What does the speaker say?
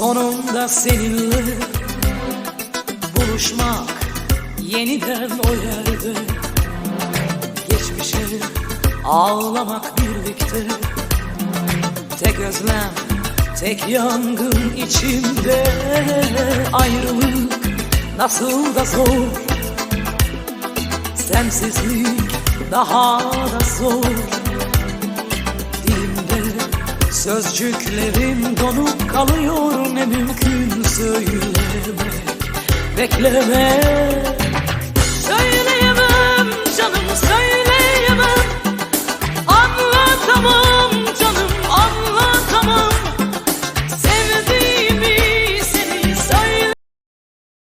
anda seninle buluşmak yeniden o yerde. Geçmişe ağlamak birlikte. Tek özlem tek yangın içimde ayrılık nasıl da zor. Sensizlik daha da zor. Dilimde Sözcüklerim donup kalıyor ne mümkün